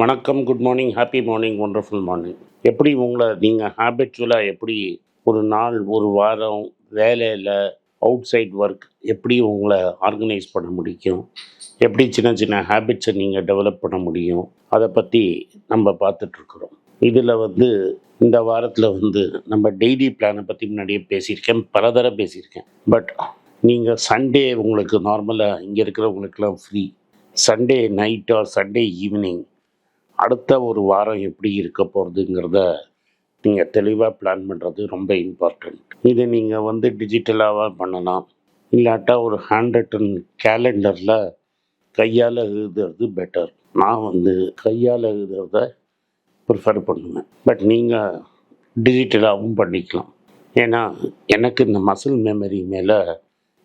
வணக்கம் good morning happy morning wonderful morning எப்படி உங்களை நீங்கள் ஹேபிச்சுவலாக எப்படி ஒரு நாள் ஒரு வாரம் வேலையில் அவுட் சைட் ஒர்க் எப்படி உங்களை ஆர்கனைஸ் பண்ண முடியும்? எப்படி சின்ன சின்ன ஹேபிட்ஸை நீங்கள் டெவலப் பண்ண முடியும்? அதை பற்றி நம்ம பார்த்துட்ருக்குறோம் இதில் வந்து இந்த வாரத்தில் வந்து நம்ம டெய்லி பிளானை பற்றி முன்னாடியே பேசியிருக்கேன் பல தடவை பேசியிருக்கேன். பட் நீங்கள் சண்டே உங்களுக்கு நார்மலாக இங்கே இருக்கிறவங்களுக்கெல்லாம் free Sunday night or Sunday evening அடுத்த ஒரு வாரம் எப்படி இருக்க போகிறதுங்கிறத நீங்கள் தெளிவாக பிளான் பண்ணுறது ரொம்ப இம்பார்ட்டண்ட் இதை நீங்கள் வந்து டிஜிட்டலாக பண்ணலாம். இல்லாட்டா ஒரு ஹேண்ட் ரிட்டன் கேலண்டரில் கையால் எழுதுறது பெட்டர் நான் வந்து கையால் எழுதுறத ப்ரிஃபர் பண்ணுவேன். பட் நீங்கள் டிஜிட்டலாகவும் பண்ணிக்கலாம். ஏன்னா எனக்கு இந்த மசில் மெமரி மேலே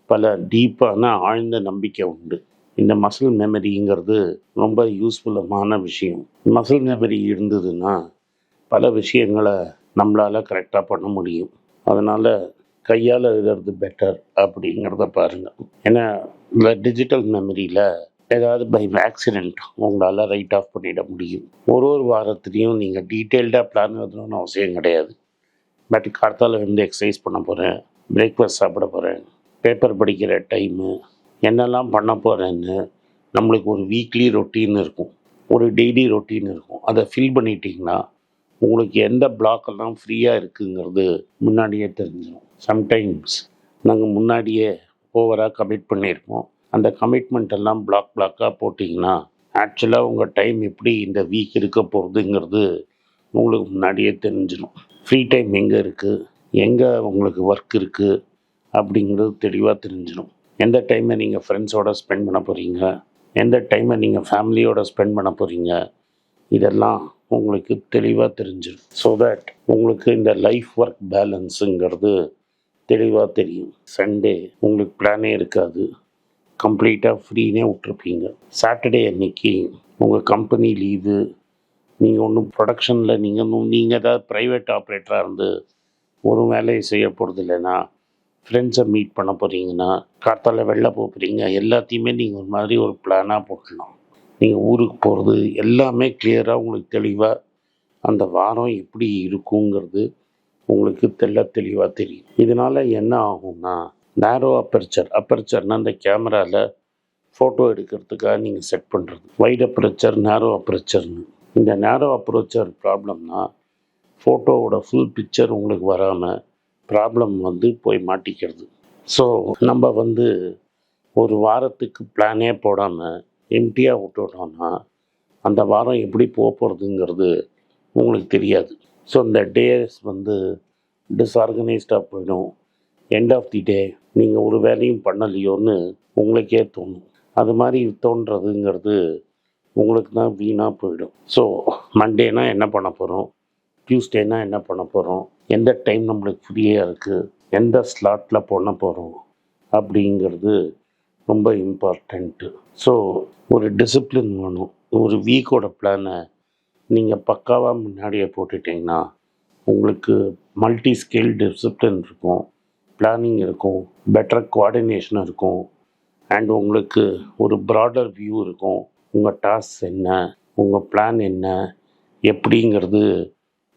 பல டீப்பான ஆழ்ந்த நம்பிக்கை உண்டு. இந்த மசில் மெமரிங்கிறது ரொம்ப யூஸ்ஃபுல்லமான விஷயம். மசில் மெமரி இருந்ததுன்னா பல விஷயங்களை நம்மளால் கரெக்டாக பண்ண முடியும். அதனால் கையால் எழுதுறது பெட்டர் அப்படிங்கிறத பாருங்கள் ஏன்னா இந்த டிஜிட்டல் மெமரியில் ஏதாவது பை ஆக்சிடெண்ட் உங்களால் ரைட் ஆஃப் பண்ணிட முடியும். ஒரு ஒரு வாரத்துலேயும் நீங்கள் டீட்டெயில்டாக பிளான் எழுதணும்னு அவசியம் கிடையாது. பட் கார்த்தால வந்து எக்ஸசைஸ் பண்ண போகிறேன் பிரேக்ஃபாஸ்ட் சாப்பிட போகிறேன் பேப்பர் படிக்கிற டைமு என்னெல்லாம் பண்ண போகிறேன்னு நம்மளுக்கு ஒரு வீக்லி ரொட்டீன் இருக்கும். ஒரு டெய்லி ரொட்டீன் இருக்கும். அதை ஃபில் பண்ணிட்டீங்கன்னா உங்களுக்கு எந்த பிளாக்கெல்லாம் ஃப்ரீயாக இருக்குங்கிறது முன்னாடியே தெரிஞ்சிடும் சம்டைம்ஸ் நாங்கள் முன்னாடியே ஓவராக கமிட் பண்ணியிருப்போம். அந்த கமிட்மெண்ட் எல்லாம் பிளாக் பிளாக்காக போட்டிங்கன்னா ஆக்சுவலாக உங்கள் டைம் எப்படி இந்த வீக் இருக்க போகிறதுங்கிறது உங்களுக்கு முன்னாடியே தெரிஞ்சிடும் ஃப்ரீ டைம் எங்கே இருக்குது எங்கே உங்களுக்கு ஒர்க் இருக்குது அப்படிங்கிறது தெளிவாக தெரிஞ்சிடும் எந்த டைமை நீங்கள் ஃப்ரெண்ட்ஸோட ஸ்பெண்ட் பண்ண போகிறீங்க எந்த டைமை நீங்கள் ஃபேமிலியோட ஸ்பெண்ட் பண்ண போகிறீங்க இதெல்லாம் உங்களுக்கு தெளிவாக தெரிஞ்சிடும் ஸோ தட் உங்களுக்கு இந்த லைஃப் ஒர்க் பேலன்ஸுங்கிறது தெளிவாக தெரியும். சண்டே உங்களுக்கு பிளானே இருக்காது. கம்ப்ளீட்டாக ஃப்ரீனே விட்ருப்பீங்க சாட்டர்டே அன்னைக்கு உங்கள் கம்பெனி லீவு நீங்கள் ஒன்றும் ப்ரொடக்ஷனில் நீங்கள் நீங்கள் ஏதாவது ப்ரைவேட் ஆப்ரேட்டராக இருந்து ஒரு வேலையை செய்ய போகிறது இல்லைன்னா ஃப்ரெண்ட்ஸை மீட் பண்ண போகிறீங்கன்னா கார்த்தால வெளில போக போகிறீங்க எல்லாத்தையுமே நீங்கள் ஒரு மாதிரி ஒரு பிளானாக போட்டுடலாம் நீங்கள் ஊருக்கு போகிறது எல்லாமே கிளியராக உங்களுக்கு தெளிவாக அந்த வாரம் எப்படி இருக்குங்கிறது உங்களுக்கு தெள்ள தெளிவாக தெரியும். இதனால் என்ன ஆகும்னா நேரோ அப்பர்ச்சர் அப்பர்ச்சர்னால் அந்த கேமராவில் ஃபோட்டோ எடுக்கிறதுக்காக நீங்கள் செட் பண்ணுறது வைட் அப்ரச்சர் நேரோ அப்ரச்சர்னு இந்த நேரோ அப்ரோச்சர் ப்ராப்ளம்னா ஃபோட்டோவோட ஃபுல் பிக்சர் உங்களுக்கு வராமல் ப்ராப்ளம் வந்து போய் மாட்டிக்கிறது. ஸோ நம்ம வந்து ஒரு வாரத்துக்கு பிளானே போடாமல் எம்டியாக விட்டுட்டோம்னா அந்த வாரம் எப்படி போக போகிறதுங்கிறது உங்களுக்கு தெரியாது. ஸோ இந்த டேஸ் வந்து டிஸ்ஆர்கனைஸ்டாக போயிடும். எண்ட் ஆஃப் தி டே நீங்கள் ஒரு வேலையும் பண்ணலையோன்னு உங்களுக்கே தோணும். அது மாதிரி தோன்றதுங்கிறது உங்களுக்கு தான் வீணாக போயிடும். ஸோ மண்டேனா என்ன பண்ண போகிறோம் டியூஸ்டேனா என்ன பண்ண போகிறோம் எந்த டைம் நம்மளுக்கு ஃப்ரீயாக இருக்குது எந்த ஸ்லாட்டில் பண்ண போகிறோம் அப்படிங்கிறது ரொம்ப இம்பார்ட்டண்ட்டு ஸோ ஒரு டிசிப்ளின் வேணும். ஒரு வீக்கோட பிளானை நீங்கள் பக்காவாக முன்னாடியே போட்டுட்டிங்கன்னா உங்களுக்கு மல்டி ஸ்கில் டிசிப்ளின் இருக்கும். பிளானிங் இருக்கும். பெட்டர் கோஆர்டினேஷன் இருக்கும். அண்ட் உங்களுக்கு ஒரு ப்ராடர் வியூ இருக்கும். உங்கள் டாஸ்க் என்ன? உங்கள் பிளான் என்ன? எப்படிங்கிறது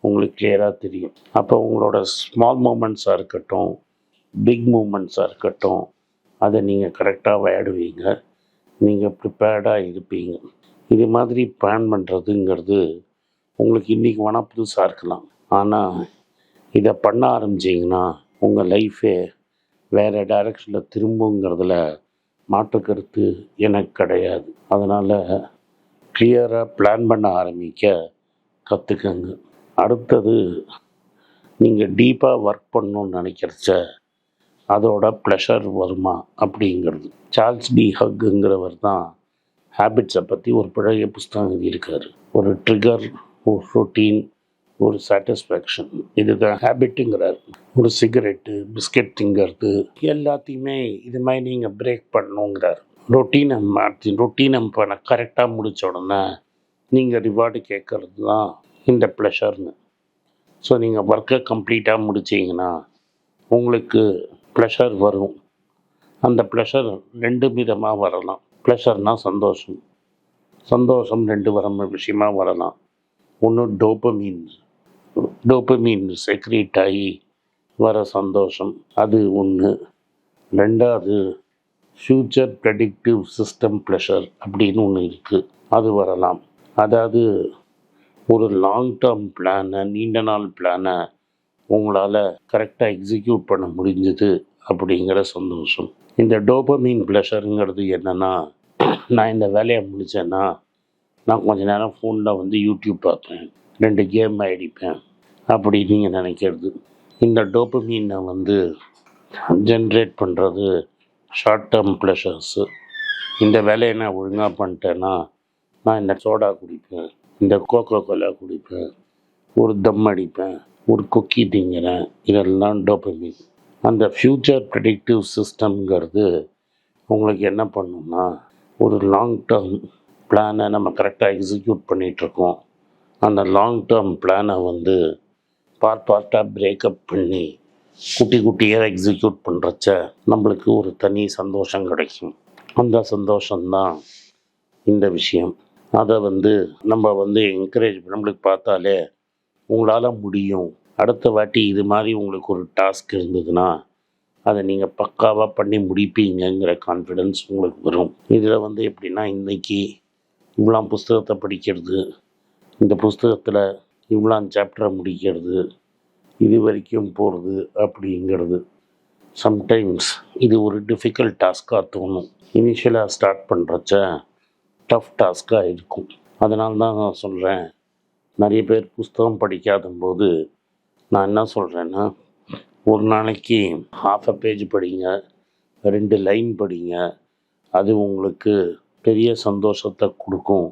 உங்களுக்கு கிளியராக தெரியும். அப்போ உங்களோட ஸ்மால் மூமெண்ட்ஸாக இருக்கட்டும் பிக் மூமெண்ட்ஸாக இருக்கட்டும் அதை நீங்கள் கரெக்டாக விளையாடுவீங்க. நீங்கள் ப்ரிப்பேர்டாக இருப்பீங்க. இது மாதிரி பிளான் பண்ணுறதுங்கிறது உங்களுக்கு இன்றைக்கி வேணால் புதுசாக இருக்கலாம். ஆனால் இதை பண்ண ஆரம்பிச்சிங்கன்னா உங்கள் லைஃபே வேறு டைரக்ஷனில் திரும்புங்கிறதுல மாற்று கருத்து எனக்கு கிடையாது. அதனால் கிளியராக பிளான் பண்ண ஆரம்பிக்க கற்றுக்கங்க அடுத்தது நீங்கள் டீப்பாக ஒர்க் பண்ணணும்னு நினைக்கிறச்ச அதோட ப்ளஷர் வருமா அப்படிங்கிறது. சார்ல்ஸ் பி ஹக்குங்கிறவர் தான் ஹேபிட்ஸை பற்றி ஒரு பழைய புஸ்தகம் எழுதியிருக்காரு. ஒரு ட்ரிகர் ஒரு ரொட்டீன் ஒரு சாட்டிஸ்ஃபேக்ஷன் இதுதான் ஹேபிட்டுங்கிறார் ஒரு சிகரெட்டு பிஸ்கெட் திங்கிறது எல்லாத்தையுமே இது மாதிரி நீங்கள் பிரேக் பண்ணணுங்கிறார் ரொட்டீனை மாற்றி ரொட்டீனை பண்ண கரெக்டாக முடித்த உடனே நீங்கள் ரிவார்டு கேட்கறது தான் இந்த ப்ளஷர்னு ஸோ நீங்கள் ஒர்க்கை கம்ப்ளீட்டாக முடிச்சீங்கன்னா உங்களுக்கு ப்ளஷர் வரும். அந்த ப்ளஷர் ரெண்டு விதமாக வரலாம். ப்ளஷர்னால் சந்தோஷம். சந்தோஷம் ரெண்டு வர விஷயமா வரலாம். ஒன்று டோப்பமீன் டோப்பமீன் செக்ரேட் ஆகி வர சந்தோஷம் அது ஒன்று ரெண்டாவது ஃப்யூச்சர் ப்ரெடிக்டிவ் சிஸ்டம் ப்ளஷர் அப்படின்னு ஒன்று இருக்குது அது வரலாம். அதாவது ஒரு லாங் டேர்ம் பிளானை நீண்ட நாள் பிளானை உங்களால் கரெக்டாக எக்ஸிக்யூட் பண்ண முடிஞ்சது அப்படிங்கிற சந்தோஷம். இந்த டோபமீன் ப்ளஷருங்கிறது என்னென்னா நான் இந்த வேலையை முடித்தேன்னா நான் கொஞ்ச நேரம் ஃபோனில் வந்து யூடியூப் பார்ப்பேன் ரெண்டு கேம் அடிப்பேன் அப்படி நீங்கள் நினைக்கிறது. இந்த டோபமீனை வந்து ஜென்ரேட் பண்ணுறது ஷார்ட் டேர்ம் ப்ளஷர்ஸு இந்த வேலையை நான் ஒழுங்காக பண்ணிட்டேன்னா நான் இந்த சோடா குடிப்பேன். இந்த கோகோ கோலா குடிப்பேன் ஒரு தம் அடிப்பேன் ஒரு கொக்கி திங்கிறேன் இதெல்லாம் டோபமீன் அந்த ஃப்யூச்சர் ப்ரெடிக்டிவ் சிஸ்டம்ங்கிறது உங்களுக்கு என்ன பண்ணுன்னா ஒரு லாங் டேர்ம் பிளானை நம்ம கரெக்டாக எக்ஸிக்யூட் பண்ணிகிட்ருக்கோம் அந்த லாங் டேர்ம் பிளானை வந்து பார்ட் பார்ட்டாக பிரேக்கப் பண்ணி குட்டி குட்டியாக எக்ஸிக்யூட் பண்ணுறச்ச நம்மளுக்கு ஒரு தனி சந்தோஷம் கிடைக்கும். அந்த சந்தோஷம்தான் இந்த விஷயம். அதை வந்து நம்ம வந்து என்கரேஜ் நம்மளுக்கு பார்த்தாலே உங்களால் முடியும். அடுத்த வாட்டி இது மாதிரி உங்களுக்கு ஒரு டாஸ்க் இருந்ததுன்னா அதை நீங்கள் பக்காவாக பண்ணி முடிப்பீங்கங்கிற கான்ஃபிடென்ஸ் உங்களுக்கு வரும். இதில் வந்து எப்படின்னா இன்றைக்கி இவ்வளோ புஸ்தகத்தை படிக்கிறது இந்த புஸ்தகத்தில் இவ்வளோ சாப்டரை முடிக்கிறது இது வரைக்கும் போகிறது அப்படிங்கிறது. சம்டைம்ஸ் இது ஒரு டிஃபிகல்ட் டாஸ்க்காக தோணும். இனிஷியலாக ஸ்டார்ட் பண்ணுறச்ச டஃப் டாஸ்க்காக இருக்கும். அதனால தான் நான் சொல்கிறேன் நிறைய பேர் புஸ்தகம் படிக்காத போது நான் என்ன சொல்கிறேன்னா ஒரு நாளைக்கு ஹாஃப் அ பேஜ் படிங்க ரெண்டு லைன் படிங்க அது உங்களுக்கு பெரிய சந்தோஷத்தை கொடுக்கும்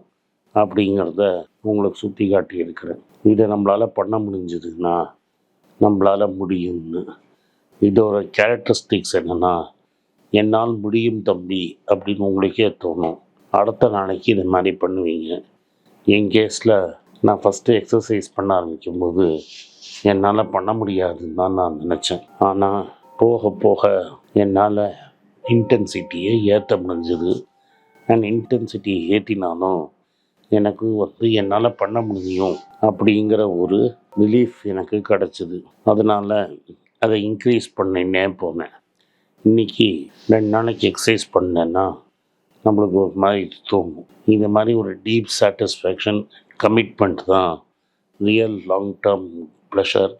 அப்படிங்கிறத உங்களுக்கு சுற்றி காட்டி இருக்கிறேன் இதை நம்மளால் பண்ண முடிஞ்சதுன்னா நம்மளால் முடியும்னு. இதோட கேரக்டரிஸ்டிக்ஸ் என்னென்னா என்னால் முடியும் தம்பி அப்படின்னு உங்களுக்கே தோணும். அடுத்த நாளைக்கு இது மாதிரி பண்ணுவீங்க. என் கேஸில் நான் ஃபஸ்ட்டு எக்ஸசைஸ் பண்ண ஆரம்பிக்கும்போது என்னால் பண்ண முடியாதுன்னு தான் நான் நினச்சேன். ஆனால் போக போக என்னால் இன்டென்சிட்டியை ஏற்ற முடிஞ்சது. அண்ட் இன்டென்சிட்டி ஏற்றினாலும் எனக்கு வந்து என்னால் பண்ண முடியும் அப்படிங்கிற ஒரு ரிலீஃப் எனக்கு கிடச்சிது. அதனால் அதை இன்க்ரீஸ் பண்ணினே போனேன். இன்றைக்கி ரெண்டு நாளைக்கு எக்ஸசைஸ் பண்ணேன்னா நம்மளுக்கு ஒரு மாதிரி தோணும். இந்த மாதிரி ஒரு டீப் சாட்டிஸ்ஃபேக்ஷன் கமிட்மெண்ட் தான் ரியல் லாங் டேர்ம் ப்ளஷர்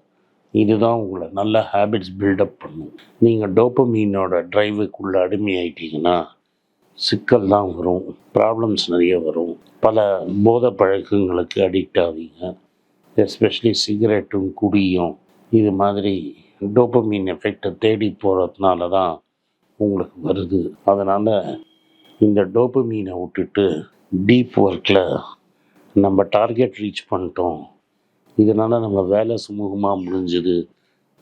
இதுதான் உங்களை நல்ல ஹேபிட்ஸ் பில்டப் பண்ணும். நீங்கள் டோப்பமீனோட டிரைவுக்குள்ளே அடிமையாயிட்டீங்கன்னா சிக்கல் தான் வரும் ப்ராப்ளம்ஸ் நிறைய வரும். பல போத பழக்கங்களுக்கு அடிக்ட் ஆவீங்க. எஸ்பெஷலி சிகரெட்டும் குடியும் இது மாதிரி டோப்பமீன் எஃபெக்டை தேடி போகிறதுனால தான் உங்களுக்கு வருது. அதனால் இந்த டோப்பமீனை விட்டுட்டு டீப் ஒர்க்கில் நம்ம டார்கெட் ரீச் பண்ணிட்டோம். இதனால் நம்ம வேலை சுமூகமாக முடிஞ்சுது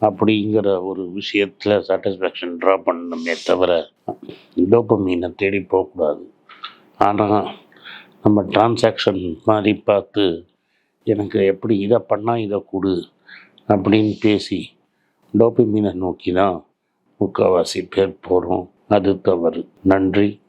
அப்படிங்கிற ஒரு விஷயத்தில் சாட்டிஸ்ஃபேக்ஷன் ட்ரா பண்ணணுமே தவிர டோப்பமீனை தேடி போகக்கூடாது. ஆனால் நம்ம டிரான்சாக்ஷன் மாதிரி பார்த்து எனக்கு எப்படி இதை பண்ணால் இதை கொடு அப்படின்னு பேசி டோப்பமீனை நோக்கி தான் முக்கால்வாசி பேர் போகிறோம் அது தவறு. நன்றி.